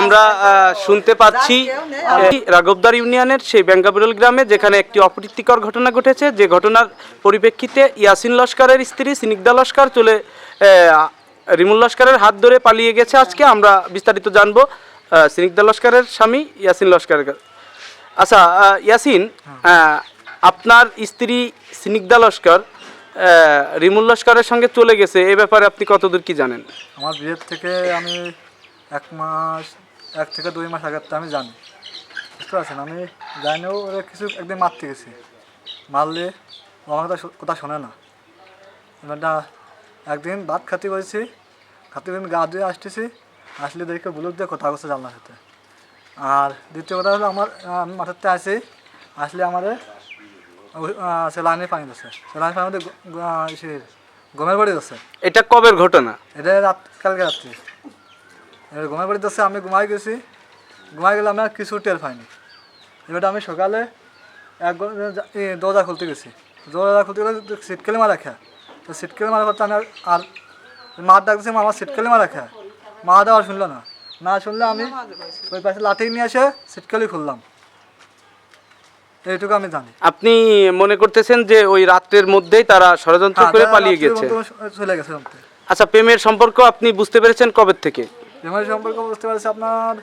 আমরা শুনতে পাচ্ছি রাঘবদার ইউনিয়নের সেই বেঙ্গাবিরল গ্রামে যেখানে একটি অপ্রীতিকর ঘটনা ঘটেছে। যে ঘটনার পরিপ্রেক্ষিতে ইয়াসিন লস্করের স্ত্রী সিনিকদা লস্কর চলে রিমুল লস্করের হাত ধরে পালিয়ে গেছে আজকে। আমরা বিস্তারিত জানব সিনিকদা লস্করের স্বামী ইয়াসিন লস্করের আচ্ছা ইয়াসিন আপনার স্ত্রী সিনিকদা লস্কর রিমুল লস্করের সঙ্গে চলে গেছে। এ ব্যাপারে আপনি কতদূর কি জানেন? আমার বিয়ের থেকে আমি এক মাস এক থেকে দুই মাস আগের তো আমি জানি। বুঝতে পারছেন? আমি জানিও ওরা কিছু একদিন মারতে গেছি। মারলে ও আমার কথা কথা শোনে না। এবারটা একদিন ভাত খাতে বসেছি খাতে আমি গা ধুয়ে আসতেছি। আসলে দেখে বুলুক দিয়ে কথা করছে জানলার সাথে। আর দ্বিতীয় কথা হলো আমার আমি মাথাতে আসি আসলে আমাদের সে লাইনে পানি দিচ্ছে সে লাইনে পানি গমের বাড়ি দিচ্ছে এটা কবের ঘটনা? এটা রাত কালকে রাত্রি। এবার ঘুমাই পড়ে যাচ্ছে আমি ঘুমাই গেছি। ঘুমাই গেলে আমি কিছু টের পাইনি। এবার আমি সকালে এক দরজা খুলতে গেছি। দরজা খুলতে গেলে সিটকেলে মারা খা তো সিটকেলে মারা করতে আমি আর- মা ডাকছে আমার সিটকেলে মারা খা মা দেওয়া শুনলো না। না শুনলে আমি ওই পাশে লাঠি নিয়ে এসে সিটকেলি খুললাম। এইটুকু আমি জানি। আপনি মনে করতেছেন যে ওই রাত্রের মধ্যেই তারা ষড়যন্ত্র হ্যাঁ, করে পালিয়ে গেছে? চলে গেছে আচ্ছা প্রেমের সম্পর্ক আপনি বুঝতে পেরেছেন কবে থেকে? সম্পর্ক বুঝতে পারছি আপনার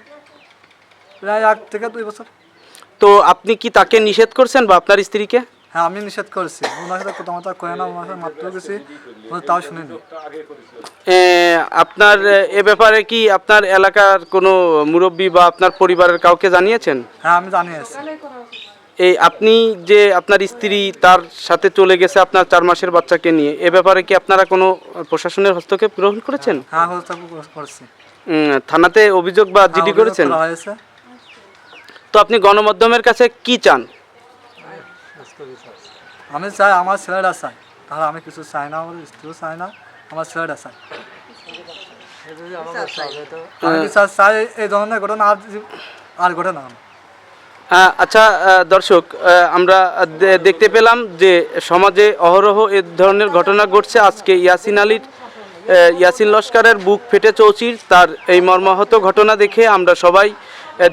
প্রায় এক থেকে দুই বছর। তো আপনি কি তাকে নিষেধ করছেন বা আপনার স্ত্রীকে? হ্যাঁ আমি নিষেধ করেছি। ওনার সাথে কথাবার্তা করে না ওনার সাথে মাত্র গেছি তাও শুনিনি। আপনার এ, ব্যাপারে কি আপনার এলাকার কোনো মুরব্বী বা আপনার পরিবারের কাউকে জানিয়েছেন? হ্যাঁ আমি জানিয়েছি। এই আপনি যে আপনার স্ত্রী তার সাথে চলে গেছে আপনার চার মাসের বাচ্চাকে নিয়ে এ ব্যাপারে কি আপনারা কোনো প্রশাসনের হস্তক্ষেপ গ্রহণ করেছেন? হ্যাঁ হস্তাপ করছি। থানাতে অভিযোগ বা হ্যাঁ, জিডি করেছেন? তো আপনি গণমাধ্যমের কাছে কি চান? আমি চাই আমার ছেলেরা চাই। তাহলে আমি কিছু চাই না আমার স্ত্রীও চাই না আমার ছেলেরা চাই। চাই এই ধরনের ঘটনা আর যে- আর ঘটে আচ্ছা দর্শক আমরা দেখতে পেলাম যে সমাজে অহরহ এ ধরনের ঘটনা ঘটছে। আজকে ইয়াসিন আলীর ইয়াসিন লস্করের বুক ফেটে চৌচির তার এই মর্মাহত ঘটনা দেখে আমরা সবাই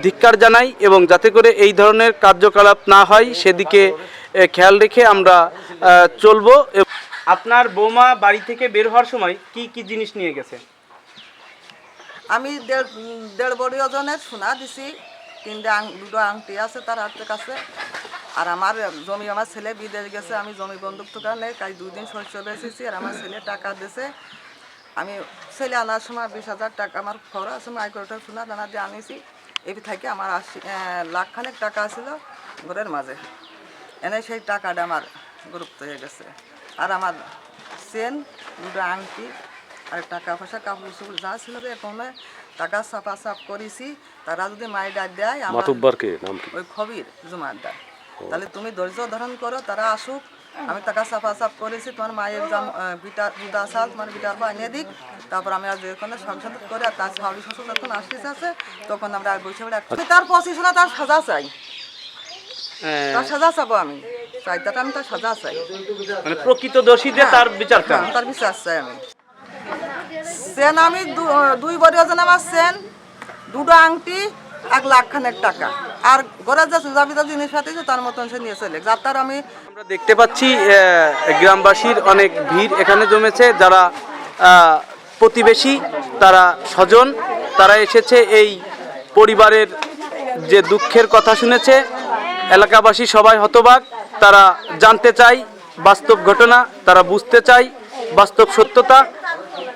ধিক্কার জানাই এবং যাতে করে এই ধরনের কার্যকলাপ না হয়, সেদিকে খেয়াল রেখে আমরা চলবো আপনার বৌমা বাড়ি থেকে বের হওয়ার সময় কি কি জিনিস নিয়ে গেছে? আমি দেড় দেড় বড়ি ওজনের সোনা দিছি, তিনটে আং, দুটো আংটি আছে তার হাতের কাছে। আর আমার জমি, আমার ছেলে বিদেশ গেছে, আমি জমি তো নেই তাই দুদিন শস্য বেচেছি, আর আমার ছেলে টাকা দিছে। আমি ছেলে আনার সময় বিশ হাজার টাকা আমার খরচ আছে আমি আইকোটা সোনা দানা দিয়ে আনিছি। এই থেকে আমার আশি লাখখানেক টাকা ছিল ঘরের মাঝে। এনে সেই টাকাটা আমার গুরুত্ব হয়ে গেছে। আর আমার চেন দুটো আংটি আর টাকা পয়সা কাপড় চোপড় যা ছিল যে এখন টাকা চাপা চাপ করেছি তারা যদি মাইডা দেয় আমার ওই খবির জুমারদার তাহলে তুমি ধৈর্য ধারণ করো তারা আসুক আমি টাকা চাপা চাপ করেছি তোমার মায়ের বিটার বুদা সাল তোমার বিটার বা এনে দিক। তারপর আমি আর যেখানে সংসার করে আর তার ভাবি শ্বশুর যখন আসতেছে আছে তখন আমরা আর বসে বলে তার পঁচিশ না তার সাজা চাই। তার সাজা চাবো আমি। চাইতাটা আমি তার সাজা চাই। মানে প্রকৃত দোষীদের তার বিচার হ্যাঁ, তার বিশ্বাস চাই আমি। সেন আমি দুই বড়ি আমার সেন দুটো আংটি এক লাখ খানেক টাকা। আর ঘরের যে সুজাবিদা জিনিস পাতিছে তার মতন সে নিয়ে চলে যার তার আমি আমরা দেখতে পাচ্ছি গ্রামবাসীর অনেক ভিড় এখানে জমেছে। যারা প্রতিবেশী, তারা স্বজন, তারা এসেছে এই পরিবারের যে দুঃখের কথা শুনেছে। এলাকাবাসী সবাই হতবাক। তারা জানতে চায় বাস্তব ঘটনা, তারা বুঝতে চায় বাস্তব সত্যতা।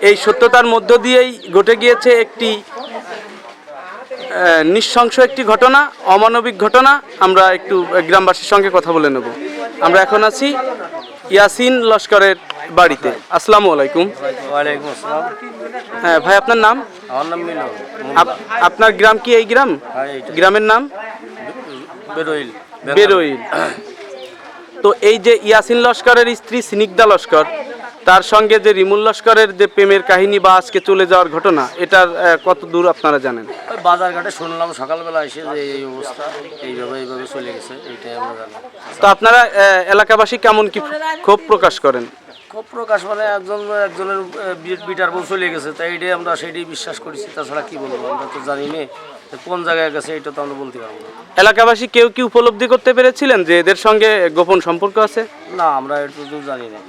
এই সত্যতার মধ্য দিয়েই ঘটে গিয়েছে একটি নৃশংস একটি ঘটনা অমানবিক ঘটনা আমরা একটু গ্রামবাসীর সঙ্গে কথা বলে নেব। আমরা এখন আছি ইয়াসিন লস্করের বাড়িতে। আসসালামু আলাইকুম। হ্যাঁ ভাই আপনার নাম? আপনার গ্রাম কি এই গ্রাম? হ্যাঁ, গ্রামের নাম? বেরোইল বেরোইল। তো এই যে ইয়াসিন লস্করের স্ত্রী সিনিকদা লস্কর তার সঙ্গে যে রিমুল লস্করের যে প্রেমের কাহিনী বা আজকে চলে যাওয়ার ঘটনা এটার কত দূর আপনারা জানেন? বাজারঘাটে শুনলাম সকালবেলা এসে যে এই অবস্থা এইভাবে এইভাবে চলে গেছে এইটাই আমরা জানি। তো আপনারা এলাকাবাসী কেমন কি ক্ষোভ প্রকাশ করেন? ক্ষোভ প্রকাশ মানে একজন একজনের বিটার বউ চলে গেছে তাই এটাই আমরা সেটাই বিশ্বাস করেছি তাছাড়া কি বলব আমরা তো জানি না কোন জায়গায় গেছে এটা তো আমরা বলতে পারব না। এলাকাবাসী কেউ কি উপলব্ধি করতে পেরেছিলেন যে এদের সঙ্গে গোপন সম্পর্ক আছে? না আমরা তো জানি না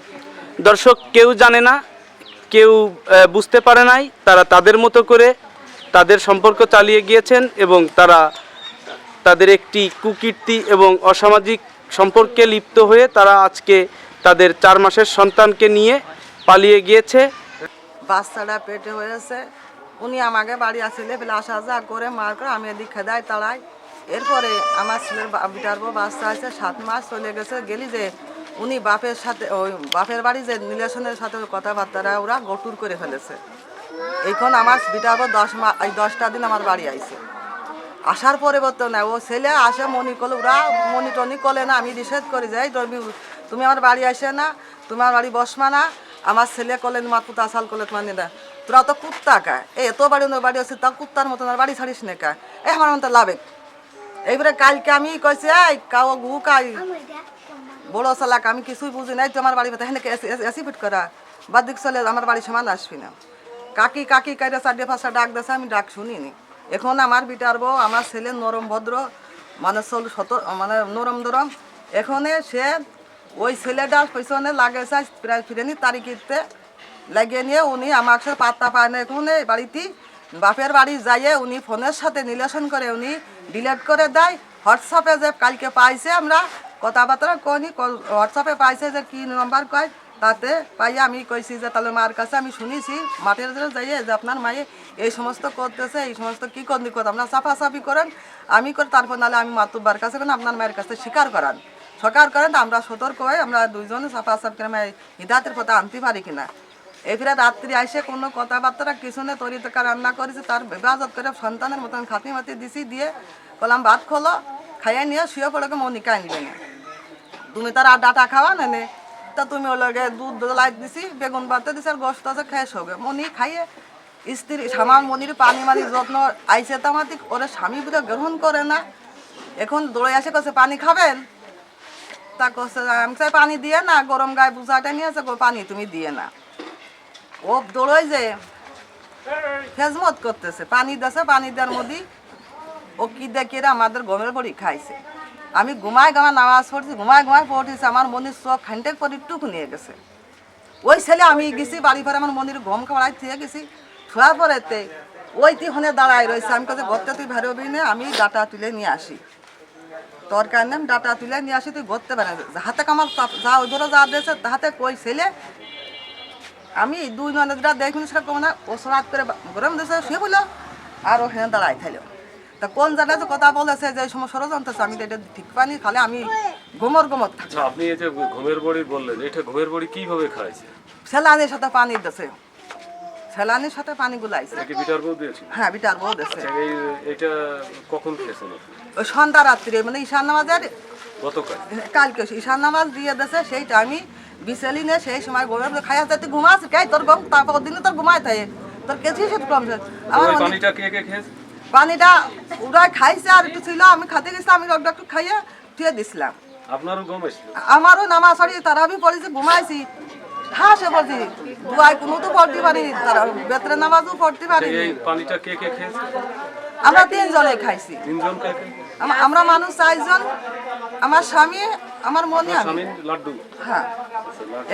দর্শক কেউ জানে না, কেউ বুঝতে পারে নাই, তারা তাদের মতো করে তাদের সম্পর্ক চালিয়ে গিয়েছেন এবং তারা তাদের একটি কুকীর্তি এবং অসামাজিক সম্পর্কে লিপ্ত হয়ে তারা আজকে তাদের চার মাসের সন্তানকে নিয়ে পালিয়ে গিয়েছে। বাচ্চাটা পেটে হয়েছে। উনি আমাকে বাড়ি আসলে বলে, আসা যা করে, মার করে, আমি এদিক খেদাই তাড়াই এরপরে আমার ছেলের বিটার বাচ্চা আছে, সাত মাস চলে গেছে। গেলি যে উনি বাপের সাথে, ওই বাপের বাড়ি যে নীলেশনের সাথে কথাবার্তারা ওরা গটুর করে ফেলেছে। এখন আমার বউ দশ মা এই দশটা দিন আমার বাড়ি আইছে। আসার পরিবর্তন নাই। ও ছেলে আসে মনি করলে ওরা মনি টনি করলে না, আমি নিষেধ করে যাই তুমি তুমি আমার বাড়ি আসে না, তোমার বাড়ি বসমা না, আমার ছেলে করলেন মা কুতা সাল করলে তোমার না তোরা তো কুত্তা কা। এ, এত বাড়ি অন্য বাড়ি আছে তা কুত্তার মতন আর বাড়ি ছাড়িস না কা। এ, আমার মতো লাভে এইবারে কালকে আমি কইছি, এই, কাও গু কাই বড় সালাক আমি কিছুই বুঝি নাই তোমার বাড়ি হেনে এসি ফিট করা। বাদ দিক চলে, আমার বাড়ি সমান আসবি না। কাকি কাকি কাইরা চারটে পাঁচটা ডাক দেছে, আমি ডাক শুনিনি। এখন আমার বিটার বউ, আমার ছেলে নরম, ভদ্র মানে চল শত মানে নরম নরম এখানে সে ওই ছেলেটার পেছনে লাগে চাই প্রায় ফিরেনি তারিখিতে। লাগিয়ে নিয়ে উনি আমার সাথে পাত্তা পায় না। এখানে বাড়িতে বাপের বাড়ি যাইয়ে উনি ফোনের সাথে নিলেশন করে, উনি ডিলেট করে দেয়। হোয়াটসঅ্যাপে যে কালকে পাইছে আমরা কথাবার্তা কইনি হোয়াটসঅ্যাপে পাইছে যে কি নম্বর কয়, তাতে পাই আমি কইছি যে তাহলে মার কাছে আমি শুনেছি, মাঠের যাইয়ে যে আপনার মায়ে এই সমস্ত করতেছে, এই সমস্ত কি করনি করতে আপনার সাফাসাফি করেন, আমি করে, তারপর নাহলে আমি মাতুব্বার কাছে করেন, আপনার মায়ের কাছে স্বীকার করান। স্বীকার করেন আমরা সতর্ক হয়ে আমরা দুইজনে সাফাসাফি করে আমি হিদাতের পথে আনতে পারি কিনা। এবারে রাত্রি আইসে কোনো কথাবার্তা, কিছু নেই তরি তরকা রান্না করেছে, তার হেফাজত করে সন্তানের মতন খাতি মাতি দিছি, দিয়ে বললাম ভাত খোলো, খাইয়ে নিয়ে শুয়ে পড়ে, মনিকা নিবে না। তুমি তার আর ডাটা খাওয়া না নে? তা তুমি ওর লগে দুধ লাইট দিছি, বেগুন বাতে দিছি, আর গোস্ত আছে খেয়ে শোবে মনি খাইয়ে স্ত্রী, আমার মনির পানি মানি যত্ন আইসে তামাতি ওরে স্বামী বুঝে গ্রহণ করে না। এখন দৌড়ে আসে কাছে পানি খাবেন? তা কছে আমি চাই পানি দিয়ে না, গরম গায়ে বুঝাটা নিয়েছে গো পানি তুমি দিয়ে না। ও দৌড়ই যে খেজমত করতেছে, পানি দেছে, পানি দেওয়ার মধ্যে ও কি দেখে আমাদের গমের বড়ি খাইছে। আমি ঘুমায় ঘুমায় নামাজ পড়ছি ঘুমায় ঘুমায় পড়তেছি আমার মনির চোখ খানটেক করে টুক নিয়ে গেছে। ওই ছেলে আমি গেছি, বাড়ি ঘরে আমার মনির গম খাওয়াই থেকে গেছি। শোয়ার পরেতে ওই তিহনে দাঁড়ায় রয়েছে, আমি কাছে ঘরতে তুই বেরোবি না, আমি ডাটা তুলে নিয়ে আসি। তোর কারণে আমি ডাটা তুলে নিয়ে আসি, তুই ঘরতে পারে হাতে কামাল যা ওই ধরো যা দিয়েছে, তাহাতে কই ছেলে? আমি দুই ননদরা দেখুন, সেটা কম না, ও সরাত করে গরম দিয়েছে, শুয়ে বলল আর ও হেনে দাঁড়াই থাইলো। তা কোন জায়গায় যে কথা বলেছে যে সময় ষড়যন্ত্র আছে, আমি তো এটা ঠিক পানি খালে আমি গোমর থাকি। আচ্ছা আপনি এই যে ঘুমের বড়ি বললেন এটা ঘুমের বড়ি কীভাবে খাইছে? সেলানির সাথে পানি দিছে। সেলানির সাথে পানি গুলাইছে। নাকি বিটার বউ দিয়েছিল? হ্যাঁ বিটার বউ দিছে। আচ্ছা, এই এটা কখন খেয়েছেন ওই সন্ধ্যা রাত্রি মানে ঈশান নামাজের গতকাল। কালকে ঈশান নামাজ দিয়ে দিছে সেইটা আমি বিছেলি নে সেই সময় গোমের খাইয়া তুই ঘুমাস কে? তোর গম তারপর দিনে তোর ঘুমায় থাকে। তোর কেছি সে কম আমার পানিটা কে কে খেয়েছে? পানিটা ওরা খাইছে আর একটু ছিল আমি খাতে গেছিলাম আমি একটু একটু খাইয়ে থুয়ে দিছিলাম। আপনারও আমারও নামাজ পড়ি তারা আমি পড়েছি ঘুমাইছি। হাসে পড়ছি দুয়াই কোনো তো পড়তে পারিনি তারা বেতরে নামাজও পড়তে পারিনি। পানিটা কে কে খেয়েছে? আমরা তিনজনে খাইছি। তিনজন কে আমরা মানুষ চারজন আমার স্বামী আমার মনে আমি। লাড্ডু? হ্যাঁ।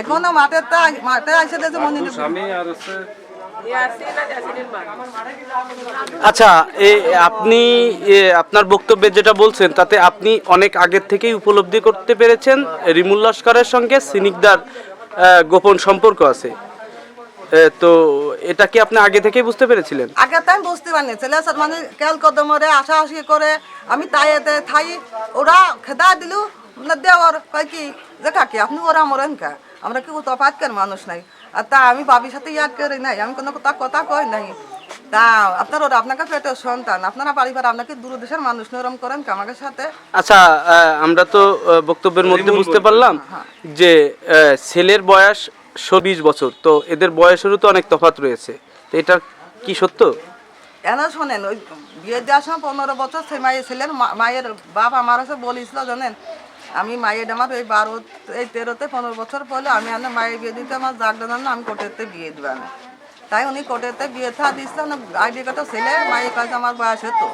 এখনও মাঠের তা মাঠে আসে দিয়েছে মনে স্বামী আর হচ্ছে আচ্ছা আপনি আপনার বক্তব্যে যেটা বলছেন, তাতে আপনি অনেক আগের থেকেই উপলব্ধি করতে পেরেছেন, রিমুল লস্করের সঙ্গে সিনিকদার গোপন সম্পর্ক আছে। তো এটা কি আপনি আগে থেকেই বুঝতে পেরেছিলেন? আগে তাই বুঝতে পারিনি। ছেলে সব মানে কেল কদমরে আশা আশি করে, আমি তাই এতে থাই, ওরা খেদা দিলু না দেওয়ার, কয় কি যে কাকি আপনি ওরা মরেন কা? আমরা কি তফাত কেন মানুষ নাই? আর তা আমি বাবির সাথে ইয়াদ করি নাই আমি কোনো কথা কথা কই নাই। তা আপনার ওরা আপনাকে পেটের সন্তান আপনারা পরিবার আপনাকে দূরদেশের মানুষ নরম করেন কা আমাদের সাথে? আচ্ছা আমরা তো বক্তব্যের মধ্যে বুঝতে পারলাম যে আহ, ছেলের বয়স বিশ বছর তো এদের বয়সেরও তো অনেক তফাৎ রয়েছে। তো এটা কি সত্য? এনা শোনেন ওই বিয়ে দেওয়ার সময় পনেরো বছর সে মায়ের ছিলেন মা- মায়ের বাপ আমার কাছে বলেছিল জানেন আমি মায়ের আমার এই বারো এই তেরোতে পনেরো বছর পরে আমি আনে মায়ের বিয়ে দিতে আমার জাগটা জানো আমি কোর্টেতে বিয়ে দিবে আমি তাই উনি কোর্টেতে বিয়ে থা দিয়েছিলাম আইডি কার্ডটা ছেলে মায়ের কাছে আমার বয়স হতো।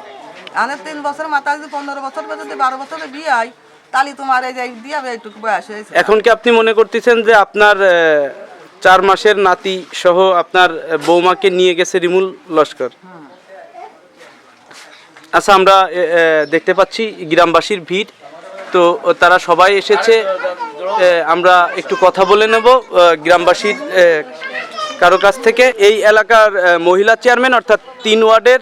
আনে তিন বছর মাথায় যদি পনেরো বছর পরে যদি বারো বছরে বিয়ে হয় তাহলে তোমার এই যে দিয়ে এইটুকু বয়স হয়েছে। এখন কি আপনি মনে করতেছেন যে আপনার চার মাসের নাতি সহ আপনার বৌমাকে নিয়ে গেছে রিমুল লস্কর? আচ্ছা আমরা দেখতে পাচ্ছি গ্রামবাসীর ভিড়। তো তারা সবাই এসেছে। আমরা একটু কথা বলে নেব গ্রামবাসীর কারও কাছ থেকে। এই এলাকার মহিলা চেয়ারম্যান অর্থাৎ তিন ওয়ার্ডের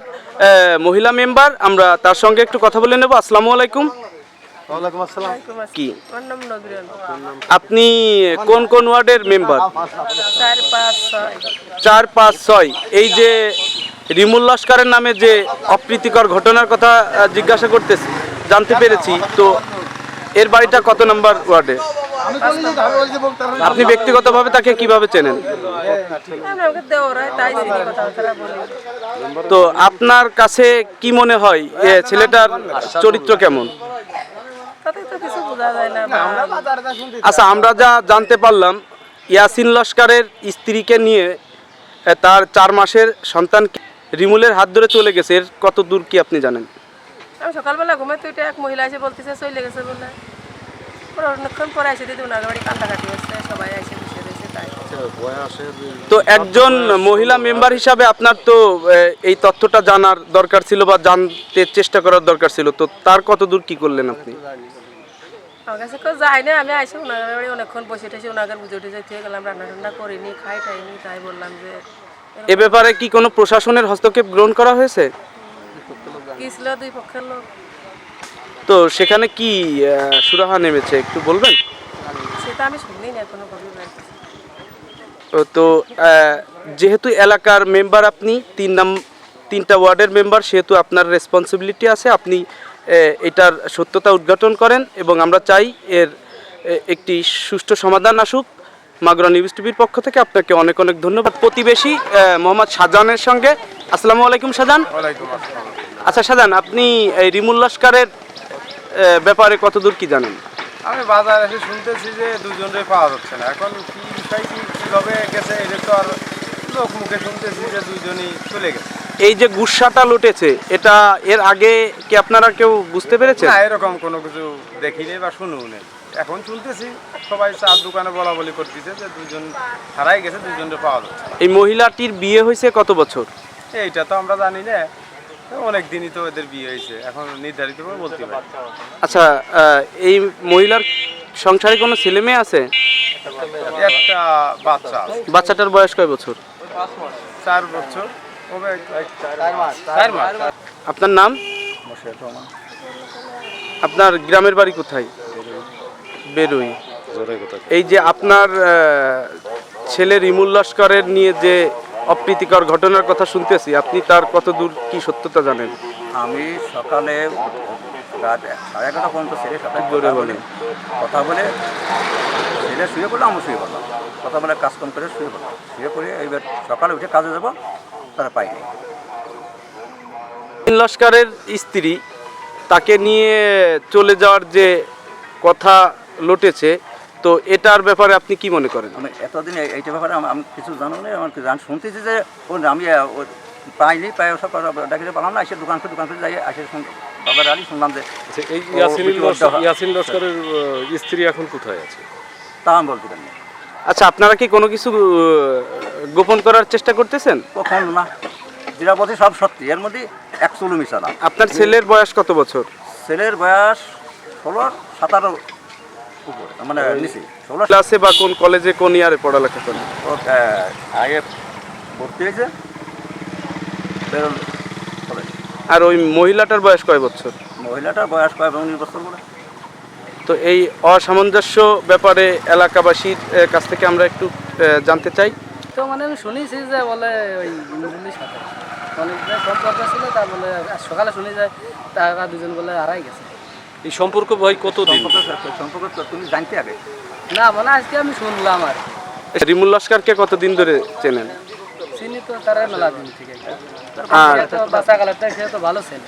মহিলা মেম্বার আমরা তার সঙ্গে একটু কথা বলে নেব। আসসালামু আলাইকুম। কি? আপনি কোন কোন ওয়ার্ডের মেম্বার? চার পাঁচ ছয়। চার পাঁচ ছয়। এই যে রিমুল লস্করের নামে যে অপ্রীতিকর ঘটনার কথা জিজ্ঞাসা করতেছি জানতে পেরেছি। তো এর বাড়িটা কত নম্বর ওয়ার্ডে? আপনি ব্যক্তিগতভাবে তাকে কীভাবে চেনেন? তো আপনার কাছে কি মনে হয়? ছেলেটার চরিত্র কেমন? আচ্ছা আমরা যা জানতে পারলাম, ইয়াসিন লস্করের স্ত্রীকে নিয়ে তার চার মাসের সন্তান রিমুলের হাত ধরে চলে গেছে। এর কত দূর কি আপনি জানেন? আমি সকালবেলা ঘুমে তো এটা এক মহিলা এসে বলতেছে চলে গেছে বলে পরে অনেকক্ষণ পরে এসে দিদি ওনার বাড়ি কান্দাকাটি হচ্ছে সবাই এসে তাই। তো একজন মহিলা মেম্বার হিসাবে আপনার তো এই তথ্যটা জানার দরকার ছিল বা জানতে চেষ্টা করার দরকার ছিল তো তার কত দূর কি করলেন আপনি? আমার কাছে কেউ যায় না আমি আসি ওনার বাড়ি অনেকক্ষণ বসে টেসে ওনাকে বুঝে উঠে যাই থেকে গেলাম রান্না টান্না করিনি খাই টাইনি তাই বললাম যে এ ব্যাপারে কি কোনো প্রশাসনের হস্তক্ষেপ গ্রহণ করা হয়েছে? কি ছিল দুই পক্ষের লোক। তো সেখানে কি সুরাহা নেমেছে একটু বলবেন? সেটা আমি শুনি না তো যেহেতু এলাকার মেম্বার আপনি তিন নাম তিনটা ওয়ার্ডের মেম্বার সেহেতু আপনার রেসপন্সিবিলিটি আছে আপনি এটার সত্যতা উদ্ঘাটন করেন এবং আমরা চাই এর একটি সুষ্ঠু সমাধান আসুক। মাগরা নিউজ টিভির পক্ষ থেকে আপনাকে অনেক অনেক ধন্যবাদ। প্রতিবেশী মোহাম্মদ শাহজাহানের সঙ্গে। আসসালামু আলাইকুম শাহজাহান আচ্ছা শাহজাহান আপনি এই রিমুল লস্করের ব্যাপারে কতদূর কি জানেন? আমি বাজার এসে শুনতেছি যে দুজনের পাওয়া যাচ্ছে না। এখন কি বিষয় কি কীভাবে গেছে এটা তো আর লোক মুখে শুনতেছি যে দুইজনই চলে গেছে। এই যে গুসাটা লুটেছে এটা এর আগে কি আপনারা কেউ বুঝতে পেরেছেন? না এরকম কোনো কিছু দেখিনি বা শুনেও নেই। এখন শুনতেছি সবাই চার দোকানে বলা বলি করতেছে যে দুজন হারাই গেছে দুজনের পাওয়া যাচ্ছে এই মহিলাটির বিয়ে হয়েছে কত বছর? এইটা তো আমরা জানি না। অনেক দিনই তো এদের বিয়ে হয়েছে। এখন নির্ধারিত করে বলতে পারি। আচ্ছা এই মহিলার সংসারে কোনো ছেলে মেয়ে আছে? একটা বাচ্চা বাচ্চাটার বয়স কয় বছর? চার বছর। আপনার নাম? আপনার গ্রামের বাড়ি কোথায়? বেরুই। এই যে আপনার ছেলে রিমুল লস্করের নিয়ে যে অপ্রীতিকর ঘটনার কথা শুনতেছি। আপনি তার কত দূর কি সত্যতা জানেন? আমি সকালে রাত সাড়ে এগারোটা পর্যন্ত ছেলে সকালে জোরে বলে কথা বলে ছেলে শুয়ে পড়ল আমি শুয়ে পড়লাম। কথা বলে কাজকাম করে শুয়ে পড়লাম। শুয়ে পড়ে এইবার সকালে উঠে কাজে যাব তারা পাইনি। লস্করের স্ত্রী তাকে নিয়ে চলে যাওয়ার যে কথা লটেছে তো এটার ব্যাপারে আপনি কি মনে করেন? আমি এতদিন এই- এইটা ব্যাপারে আমি কিছু জানো না আমার জান শুনতেছি যে ও আমি পাইনি পাই ওসব ডাকিতে পারলাম না এসে দোকান করে দোকান করে যাই আসে বাবার আলী শুনলাম যে আচ্ছা, এই ইয়াসিন লস্করের স্ত্রী এখন কোথায় আছে? তা আমি বলতে পারি আচ্ছা আপনারা কি কোনো কিছু গোপন করার চেষ্টা করতেছেন? কখন না। যেটা বলছি সব সত্যি। এর মধ্যে এক চুলু মিশা না আপনার ছেলের বয়স কত বছর? ছেলের বয়স ষোলো সাতারো মানে নিচে ষোলো ক্লাসে বা কোন কলেজে কোন ইয়ারে পড়ালেখা করেন? ও, আহ, আগে ভর্তি হয়েছে আর ওই মহিলাটার বয়স কয় বছর? মহিলাটার বয়স কয় উনিশ বছর বলে। তো এই অসামঞ্জস্য ব্যাপারে এলাকাবাসীর কাছ থেকে আমরা একটু জানতে চাই। তো মানে আমি শুনেছি যে বলে ওই ইন্দ্রনীর সাথে অনেক ছিল তা বলে সকালে শুনি যায় তারা দুজন বলে হারাই গেছে। এই সম্পর্ক ভাই কতদিন? সম্পর্ক সম্পর্ক তুমি জানতে হবে। না মানে আজকে আমি শুনলাম আর রিমুল লস্করকে কতদিন ধরে চেনেন? চিনি তো তারা মেলা দিন থেকে। আর বাচ্চা কালারটা সে তো ভালো ছেলে।